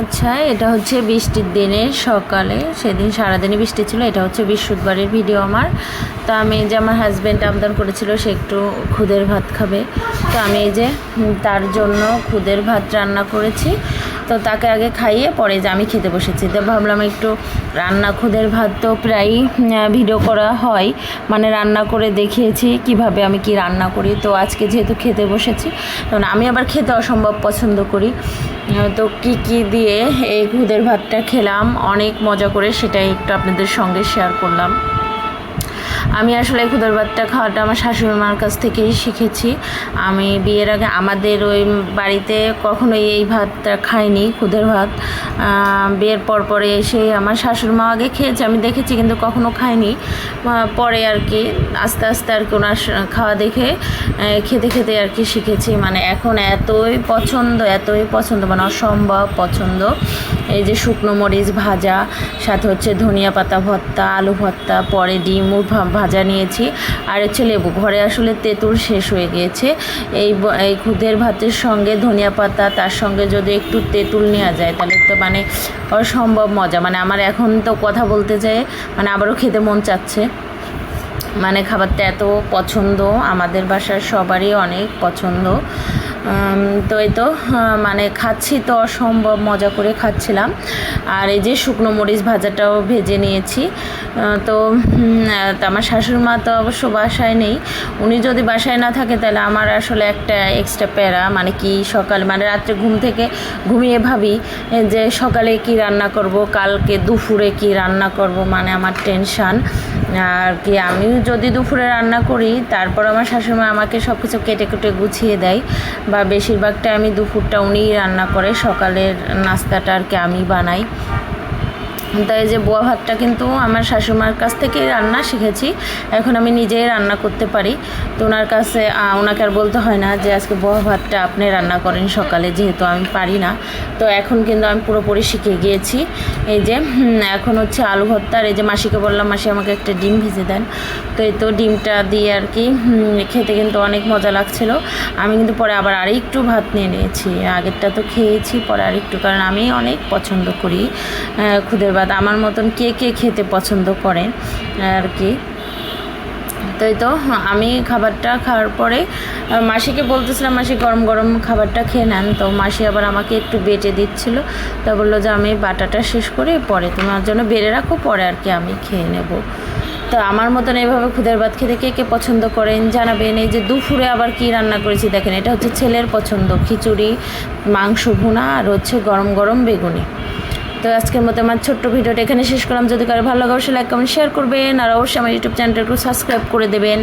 আচ্ছা এটা হচ্ছে বৃষ্টির দিনের সকালে। সেদিন সারাদিনই বৃষ্টি ছিল, এটা হচ্ছে বৃহস্পতিবারের ভিডিও আমার। তো আমি যে আমার হাজব্যান্ড আমদান করেছিল, সে একটু খুদের ভাত খাবে। তো আমি এই যে তার জন্য খুদের ভাত রান্না করেছি। তো তাকে আগে খাইয়ে পরে যে আমি খেতে বসেছি। তো ভাবলাম একটু রান্না খুদের ভাত তো প্রায়ই ভিডিও করা হয়। মানে রান্না করে দেখিয়েছি কীভাবে আমি কি রান্না করি। তো আজকে যেহেতু খেতে বসেছি, তখন আমি আবার খেতে অসম্ভব পছন্দ করি। তো কি কি দিয়ে এই খুদের ভাতটা খেলাম, অনেক মজা করে সেটাই একটু আপনাদের সঙ্গে শেয়ার করলাম। আমি আসলে খুদের ভাতটা খাওয়াটা আমার শাশুড়ি মার কাছ থেকেই শিখেছি। আমি বিয়ের আগে আমাদের ওই বাড়িতে কখনোই এই ভাতটা খাইনি খুদের ভাত। বিয়ের পর পরে এসে আমার শাশুড়ি মা আগে খেয়েছে, আমি দেখেছি কিন্তু কখনো খাইনি। পরে আর কি আস্তে আস্তে আর কি ওনার খাওয়া দেখে খেতে খেতে আর কি শিখেছি। মানে এখন এতই পছন্দ এতই পছন্দ মানে অসম্ভব পছন্দ। এই যে শুকনো মরিচ ভাজা, সাথে হচ্ছে ধনিয়া পাতা ভর্তা, আলু ভর্তা, পরে ডিম ভাজা নিয়েছি। আর হচ্ছে লেবু। ঘরে আসলে তেঁতুল শেষ হয়ে গিয়েছে। এই এই খুদের ভাতের সঙ্গে ধনিয়া পাতা, তার সঙ্গে যদি একটু তেঁতুল নেওয়া যায়, তাহলে তো মানে অসম্ভব মজা। মানে আমার এখন তো কথা বলতে চাই মানে আবারও খেতে মন চাচ্ছে। মানে খাবারটা এত পছন্দ। আমাদের বাসার সবারই অনেক পছন্দ। তো এই তো মানে খাচ্ছি তো অসম্ভব মজা করে খাচ্ছিলাম। আর এই যে শুকনো মরিচ ভাজাটাও ভেজে নিয়েছি। তো আমার শাশুড়ি মা তো অবশ্য বাসায় নেই। উনি যদি বাসায় না থাকে তাহলে আমার আসলে একটা এক্সট্রা প্যারা। মানে কি সকাল মানে রাত্রে ঘুম থেকে ঘুমিয়ে ভাবি যে সকালে কি রান্না করব, কালকে দুপুরে কি রান্না করব মানে আমার টেনশান আর কি, আমি যদি দুপুরে রান্না করি, তারপর আমার শাশুড়িমা আমাকে সব কিছু কেটে কেটে গুছিয়ে দেয় বা বেশিরভাগটা আমি দুপুরটা উনিই রান্না করে, সকালের নাস্তাটা আর কি আমি বানাই। তাই যে বোয়া ভাতটা কিন্তু আমার শাশুমার কাছ থেকেই রান্না শিখেছি। এখন আমি নিজেই রান্না করতে পারি। তো ওনার কাছে ওনাকে আর বলতে হয় না যে আজকে বোয়া ভাতটা আপনি রান্না করেন সকালে, যেহেতু আমি পারি না। তো এখন কিন্তু আমি পুরোপুরি শিখে গিয়েছি। এই যে এখন হচ্ছে আলু ভর্তা আর এই যে মাসিকে বললাম, মাসি, আমাকে একটা ডিম ভেজে দেন। তো এই তো ডিমটা দিয়ে আর কি খেতে কিন্তু অনেক মজা লাগছিল। আমি কিন্তু পরে আবার আরেকটু ভাত নিয়ে নিয়েছি। আগেরটা তো খেয়েছি, পরে আরেকটু, কারণ আমি অনেক পছন্দ করি খুদের ভাত আমার মতন কে কে খেতে পছন্দ করেন আর কি। তাই তো, আমি খাবারটা খাওয়ার পরে মাসিকে বলতেছিলাম, মাসি, গরম গরম খাবারটা খেয়ে নেন। তো মাসি আবার আমাকে একটু বেটে দিচ্ছিল। তা বলল যে, আমি বাটাটা শেষ করে পরে তোমার জন্য বেড়ে রাখো পরে আর কি আমি খেয়ে নেব। তো আমার মতন এইভাবে খুদের ভাত খেতে কে কে পছন্দ করেন জানাবেন। এই যে দুপুরে আবার কি রান্না করেছি দেখেন, এটা হচ্ছে ছেলের পছন্দ, খিচুড়ি, মাংস ভুনা, আর হচ্ছে গরম গরম বেগুনি। তো আজকের মতো আমার ছোট্ট ভিডিওটা এখানে শেষ করলাম। যদি কারও ভালো লাগে, অবশ্যই লাইক কমেন্ট শেয়ার করবেন। আর অবশ্যই আমার ইউটিউব চ্যানেলটা একটু সাবস্ক্রাইব করে দেবেন।